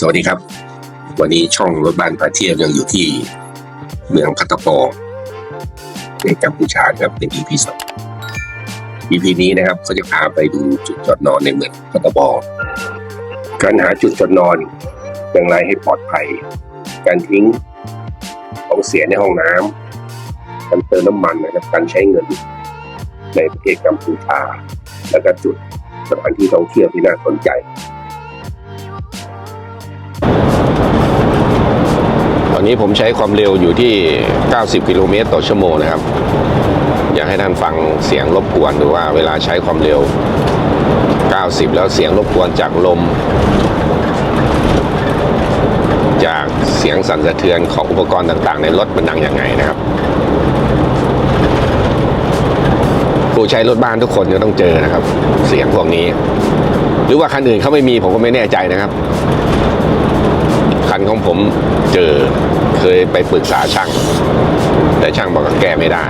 สวัสดีครับ วันนี้ช่องรถบ้านพาเที่ยวยังอยู่ที่เมืองพัตตาปอในกัมพูชาครับเป็น EP สอง EP นี้นะครับเขาจะพาไปดูจุดจอดนอนในเมืองพัตตาปอการหาจุดจอดนอนอย่างไรให้ปลอดภัย การทิ้งของเสียในห้องน้ำการเติมน้ำมันนะครับการใช้เงินในประเทศกัมพูชา แล้วก็จุดสถานที่ท่องเที่ยวที่น่าสนใจ นี้ผมใช้ความเร็วอยู่ที่ 90 กิโลเมตรต่อชั่วโมงนะครับ อยากให้ท่านฟังเสียงรบกวนดูว่าเวลาใช้ความเร็ว 90 แล้วเสียงรบกวนจากลม จากเสียงสั่นสะเทือนของอุปกรณ์ต่างๆ ในรถมันดังยังไงนะครับผู้ใช้รถบ้านทุกคนจะต้องเจอนะครับ เสียงพวกนี้ หรือว่าคันอื่นเขาไม่มีผมก็ไม่แน่ใจนะครับ คันของผมเจอ เคยไปปรึกษาช่าง แต่ช่างบอกว่าแก้ไม่ได้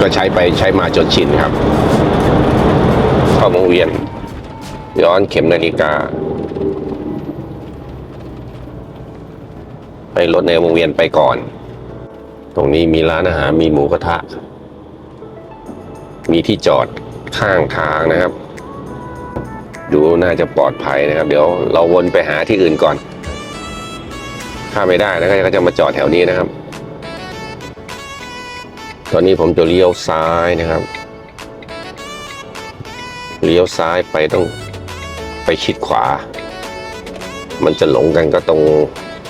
ก็ใช้ไปใช้มาจนชินครับเข้าวงเวียน ย้อนเข็มนาฬิกา ไปรถในวงเวียนไปก่อน ตรงนี้มีร้านอาหารมีหมูกระทะ มีที่จอดข้างทางนะครับ ดูน่าจะปลอดภัยนะครับ เดี๋ยวเราวนไปหาที่อื่นก่อน ถ้าไม่ได้นะก็จะมาจอดแถวนี้นะครับ ตอนนี้ผมจะเลี้ยวซ้ายนะครับ เลี้ยวซ้ายไปต้องไปชิดขวา มันจะหลงกันก็ตรง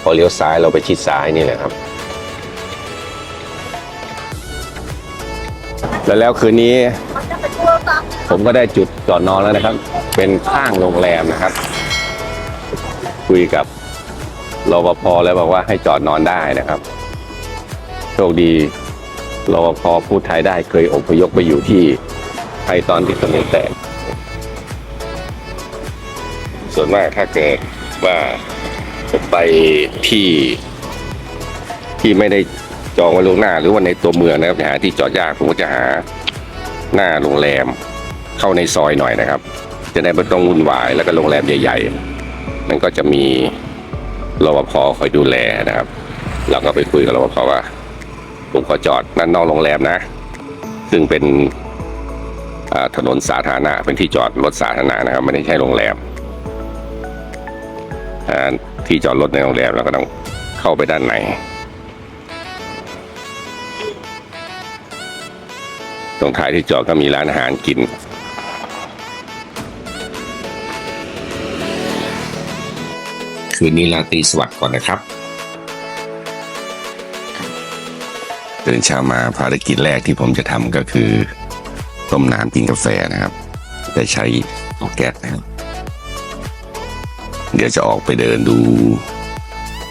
พอเลี้ยวซ้ายเราไปชิดซ้ายนี่แหละครับ แล้วแล้วคืนนี้ ผมก็ได้จุดจอดนอนแล้วนะครับ เป็นข้างโรงแรมนะครับ คุยกับ รปภแล้วบอกว่าให้จอดนอนได้นะครับโชคดีรปภพูดไทยได้เคยอพยพไปอยู่ที่ไทยตอนที่ถนนแตกส่วนมากถ้าเกิดว่าไปที่ที่ไม่ได้จองไว้ล่วงหน้า หรือว่าในตัวเมืองนะครับหาที่จอดยากผมก็จะหาหน้าโรงแรมเข้าในซอยหน่อยนะครับ จะได้ไม่ต้องวุ่นวายแล้วก็โรงแรมใหญ่ ๆ มันก็จะมี รปภคอยดูแลนะครับ เราก็ไปคุยกับรปภว่าผมขอจอดนั่นนอกโรงแรมนะ ซึ่งเป็นถนนสาธารณะเป็นที่จอดรถสาธารณะนะครับ ไม่ได้ใช่โรงแรมที่จอดรถในโรงแรมเราก็ต้องเข้าไปด้านในตรงท้ายที่จอดก็มีร้านอาหารกิน คืนนี้ราตรีสวัสดิ์ก่อนนะครับตื่นเช้ามาภารกิจแรกที่ผมจะทำก็คือ ต้มน้ำกินกาแฟนะครับแต่ใช้เตาแก๊สนะครับ เดี๋ยวจะออกไปเดินดู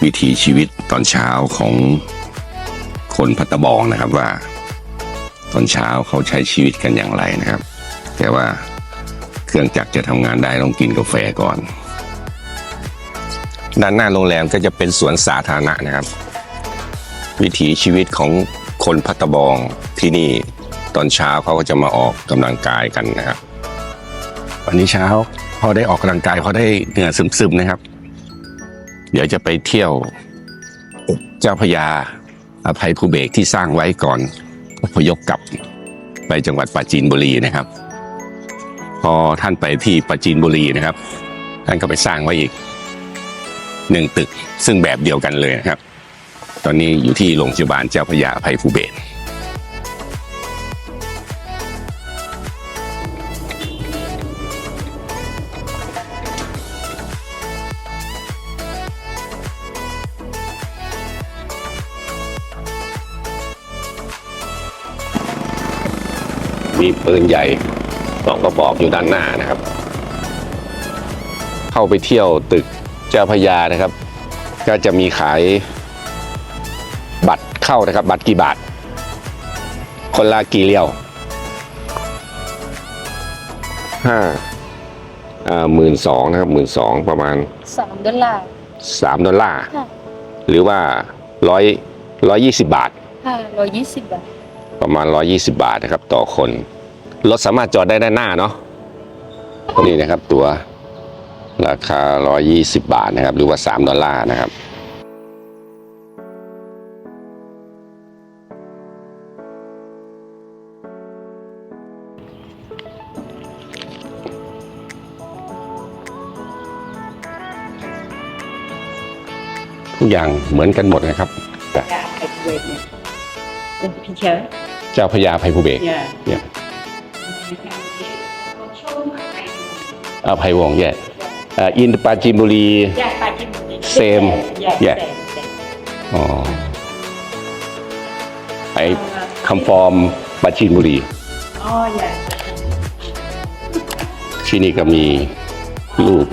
วิถีชีวิตตอนเช้าของคนพัตตะบองนะครับว่า ตอนเช้าเขาใช้ชีวิตกันอย่างไรนะครับ แต่ว่าเครื่องจักรจะทำงานได้ต้องกินกาแฟก่อน ด้านหน้าโรงแรมก็จะเป็นสวนสาธารณะนะครับ วิถีชีวิตของคนพัตตบองที่นี่ตอนเช้าเขาก็จะมาออกกำลังกายกันนะครับวันนี้เช้าพอได้ออกกำลังกายพอได้เหงื่อซึมๆนะครับ เดี๋ยวจะไปเที่ยวเจ้าพระยาอภัยภูเบศรที่สร้างไว้ก่อนอพยพกลับไปจังหวัดปราจีนบุรีนะครับ พอท่านไปที่ปราจีนบุรีนะครับท่านก็ไปสร้างไว้อีก หนึ่งตึก ซึ่งแบบเดียวกันเลยนะครับ ตอนนี้อยู่ที่โรงพยาบาลเจ้าพระยาภัยภูเบศมีปืนใหญ่สองกระบอกอยู่ด้านหน้านะครับ เข้าไปเที่ยวตึก เจ้าพระยานะครับ ก็จะมีขายบัตรเข้านะครับ บัตรกี่บาท คนละกี่เรียวห้าอ่าหมื่นสองนะครับหมื่นสองประมาณสามดอลลาร์สามดอลลาร์ค่ะหรือว่าร้อยร้อยยี่สิบบาทค่ะร้อยยี่สิบบาท ประมาณร้อยยี่สิบาทนะครับ ต่อคนรถสามารถจอดได้ด้านหน้าเนาะนี่นะครับตัว ราคา 120 บาทนะครับ หรือว่า 3 ดอลลาร์นะครับทุกอย่างเหมือนกันหมดนะครับ Yeah, like wait. The picture. เจ้าพระยาภัยภูเบศร Yeah. เนี่ยอภัยวงศ์แย่ อินปาจินบุรี Yeah, Pajim. Same. Yeah, Yeah. same. same. อ๋อไอคำฟอร์มปาจินบุรี Oh yeah. ที่นี่ก็มีรูป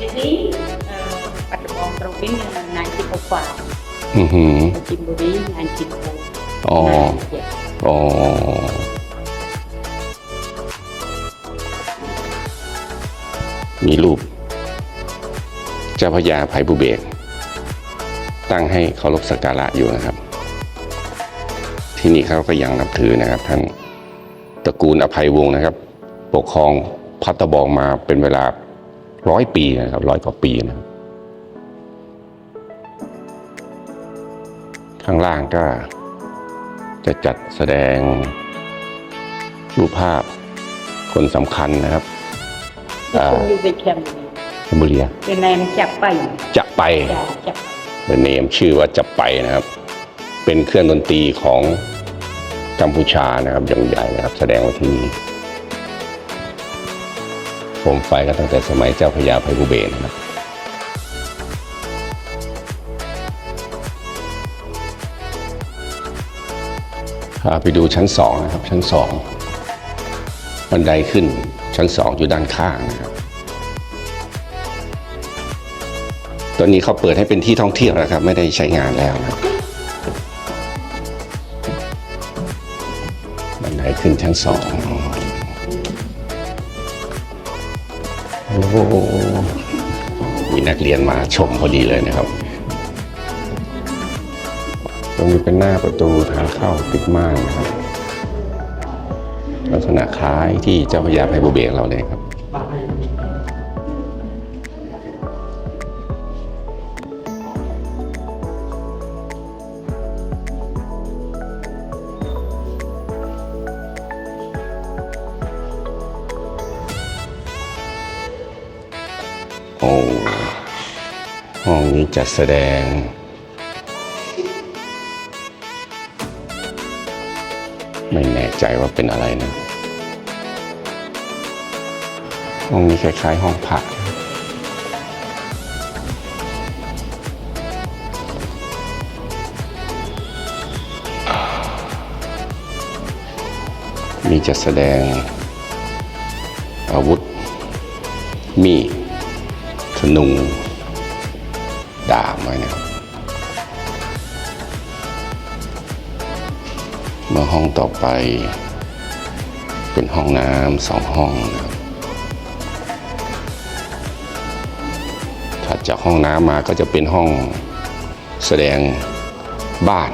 Jadi uh, pada bawang Robin yang nanti Opa, อือหือ Cimburi nanti Opa. อ๋อ มีรูป เจ้าพระยาภัยบุเบศรตั้งให้เคารพสักการะอยู่นะครับ ที่นี่เขาก็ยังนับถือนะครับท่านตระกูลอภัยวงศ์นะครับ ปกครองพัตตะบองมาเป็นเวลาร้อยปีนะครับร้อยกว่าปีนะครับข้างล่างก็จะจัดแสดงรูปภาพคนสำคัญนะครับ Itu Ah. music yang แคมเบเรีย the name Capai. จะไป Ya, Capai. เป็นเนมชื่อว่าจะไปนะครับ เป็นเครื่องดนตรีของกัมพูชานะครับอย่างใหญ่นะครับ แสดงไว่าที่นี่โคมไฟก็ตั้งแต่สมัยเจ้าพระยาภัยภูเบศรนะครับพาไปดูชั้นสองนะครับชั้นสอง บันไดขึ้นชั้นสองอยู่ด้านข้างนะครับตอนนี้เขาเปิดให้เป็นที่ท่องเที่ยวแล้วครับ ไม่ได้ใช้งานแล้วนะบันไดขึ้นชั้นสองโอ้โหมีนักเรียนมาชมพอดีเลยนะครับ ตรงนี้เป็นหน้าประตูทางเข้าติดม่านนะครับ ลักษณะคล้ายที่เจ้าพระยาภัยบุเบศรเราเลยครับ โอ้ห้องนี้จัดแสดง ใจว่าเป็นอะไรนะห้องนี้คล้ายๆห้องพักมีจัดแสดงอาวุธ มีดธนูดาบไว้นะาห้องต่อไป เป็นห้องน้ำสองห้องนะครับถัดจากห้องน้ำมาก็จะเป็นห้องแสดงบ้าน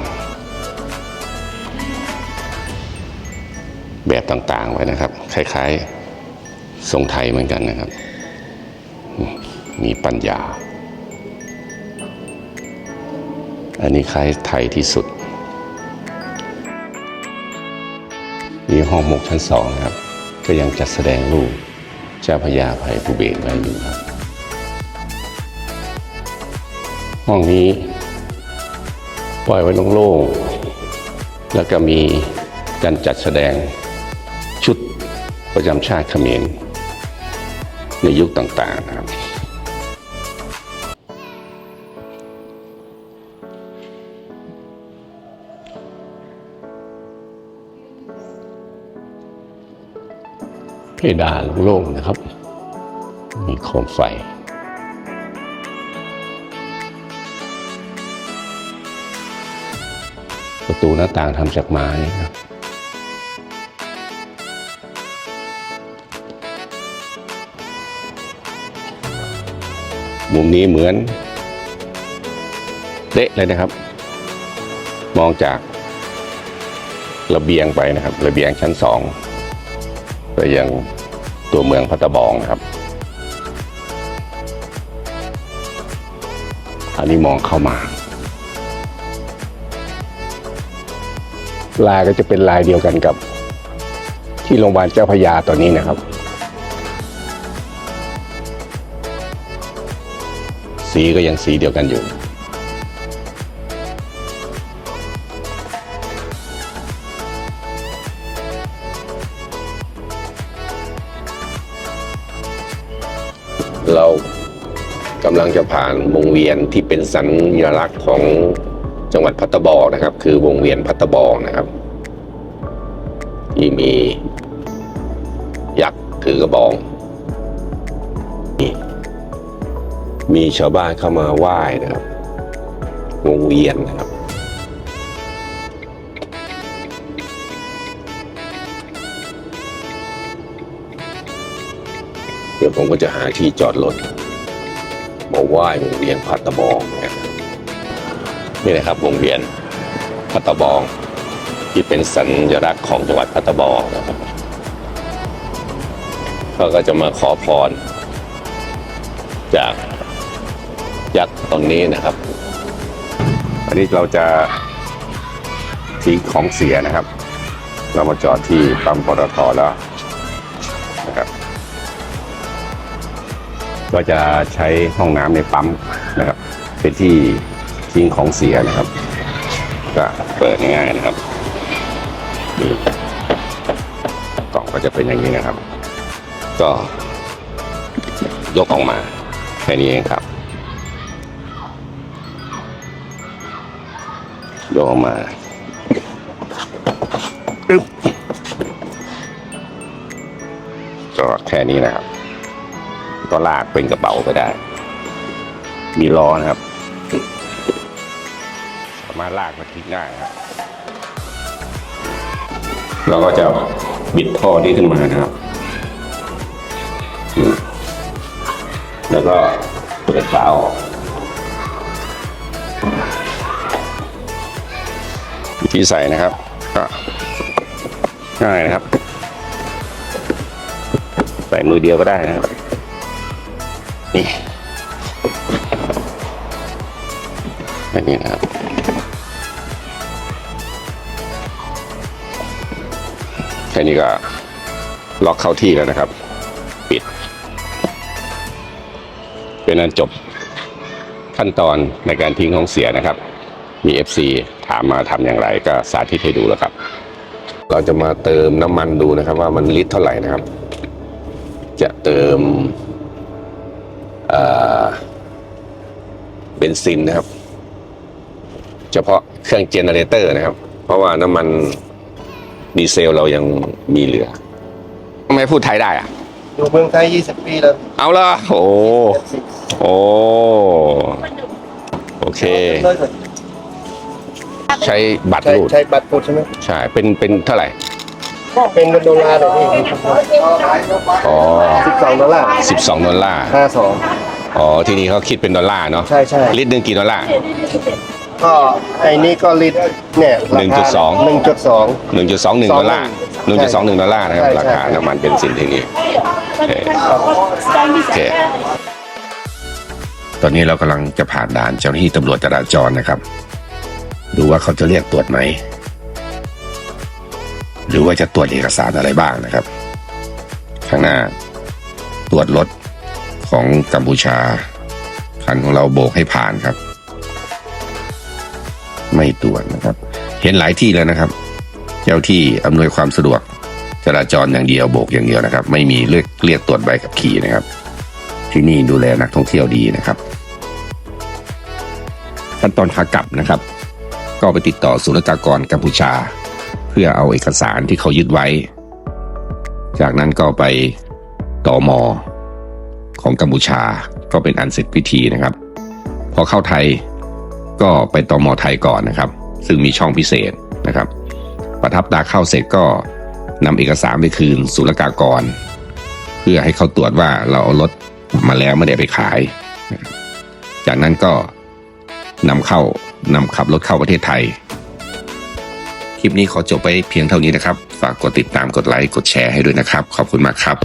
แบบต่างๆไว้นะครับ คล้ายๆทรงไทยเหมือนกันนะครับ มีปัญญา อันนี้คล้ายไทยที่สุด มีห้องหมกชั้นสองนะครับ ก็ยังจัดแสดงรูปเจ้าพระยาภัยภูเบศไว้อยู่ครับ ห้องนี้ปล่อยไว้โล่งๆแล้วก็มีการจัดแสดงชุดประจำชาติเขมรในยุคต่างๆนะครับ เพดานโล่งๆนะครับ มีโคมไฟประตูหน้าต่างทำจากไม้นะครับมุมนี้เหมือนเละเลยนะครับ มองจากระเบียงไปนะครับ ระเบียงชั้นสอง ไปยังตัวเมืองพัตบองครับ อันนี้มองเข้ามา ลายก็จะเป็นลายเดียวกันกับ ที่โรงพยาบาลเจ้าพยาตอนนี้นะครับ สีก็ยังสีเดียวกันอยู่ กำลังจะผ่านวงเวียนที่เป็นสัญลักษณ์ของจังหวัดพัตตบองนะครับ คือวงเวียนพัตตบองนะครับ ที่มียักษ์ถือกระบองนี่มีชาวบ้านเข้ามาไหว้นะครับ วงเวียนนะครับเดี๋ยวผมก็จะหาที่จอดรถ มาไหว้วงเวียนพัตตะบองนะครับนี่นะครับวงเวียนพัตตะบอง ที่เป็นสัญลักษณ์ของจังหวัดพัตตะบองนะครับเราก็จะมาขอพร จากยักษ์ตนนี้นะครับ อันนี้เราจะทิ้งของเสียนะครับ เรามาจอดที่ปั๊มปตทแล้ว ก็จะใช้ห้องน้ำในปั๊มนะครับ เป็นที่ทิ้งของเสียนะครับ ก็เปิดง่ายๆนะครับกล่องก็จะเป็นอย่างนี้นะครับ ก็ยกออกมาแค่นี้เองครับยกออกมาก็แค่นี้นะครับ ก็ลากเป็นกระเป๋าไปได้ มีล้อนะครับ สามารถลากมาทิ้งได้ครับเราก็จะบิดท่อนี้ขึ้นมานะครับ แล้วก็เปิดฝาออกวิธีใส่นะครับ ก็ง่ายนะครับ ใส่มือเดียวก็ได้นะครับ นี่แบบนี้นะครับ แค่นี้ก็ล็อกเข้าที่แล้วนะครับ ปิด เป็นอันจบขั้นตอนในการทิ้งของเสียนะครับ มี FC ถามมาทำอย่างไรก็สาธิตให้ดูแล้วครับ เราจะมาเติมน้ำมันดูนะครับ ว่ามันลิตรเท่าไหร่นะครับ จะเติม เอ่อเบนซินนะครับ เฉพาะเครื่องเจเนเรเตอร์นะครับ เพราะว่าน้ำมันดีเซลเรายังมีเหลือทำไมพูดไทยได้อะอยู่เมืองไทย 20 ปีแล้ว เอาละโอ้โอ้โอเค ใช้บัตรใช้รูดใช้บัตรกดใช่ไหมใช่เป็นเป็นเท่าไหร่ เป็นเงินดอลลาร์เดี๋ยวนี้อ๋อ12ดอลลาร์สิบสองดอลลาร์52อ๋อที่นี่เขาคิดเป็นดอลลาร์เนาะใช่ใช่ลิตรหนึ่งกี่ดอลลาร์ก็ไอ้นี่ก็ลิตรเนี่ยราคา1.2 1.2หนึ่งจุดสองหนึ่งดอลลาร์หนึ่งจุดสองหนึ่งดอลลาร์นะครับใช่ราคาใช่น้ำมันเบนซินที่นี่โอเคโอเคตอนนี้เรากำลังจะผ่านด่านเจ้าหน้าที่ตำรวจจราจรนะครับ ดูว่าเขาจะเรียกตรวจไหม หรือว่าจะตรวจเอกสารอะไรบ้างนะครับ ข้างหน้าตรวจรถของกัมพูชา คันของเราโบกให้ผ่านครับ ไม่ตรวจนะครับ เห็นหลายที่แล้วนะครับ เจ้าที่อำนวยความสะดวกจราจรอย่างเดียวโบกอย่างเดียวนะครับ ไม่มีเรียกเรียกตรวจใบขับขี่นะครับ ที่นี่ดูแลนักท่องเที่ยวดีนะครับขั้นตอนขากลับนะครับ ก็ไปติดต่อศุลกากรกัมพูชา พื่อเอาเอกสารที่เขายึดไว้ จากนั้นก็ไปต่อมอของกัมพูชาก็เป็นอันเสร็จพิธีนะครับ พอเข้าไทยก็ไปต่อมอไทยก่อนนะครับ ซึ่งมีช่องพิเศษนะครับ ประทับตาเข้าเสร็จก็นำเอกสารไปคืนศุลกากร เพื่อให้เขาตรวจว่าเราเอารถมาแล้วไม่ได้ไปขาย จากนั้นก็นำเข้านำขับรถเข้าประเทศไทย ลิปนี้ขอจบไปเพียงเท่านี้นะครับ ฝากกดติดตามกดไลค์กดแชร์ให้ด้วยนะครับ ขอบคุณมากครับ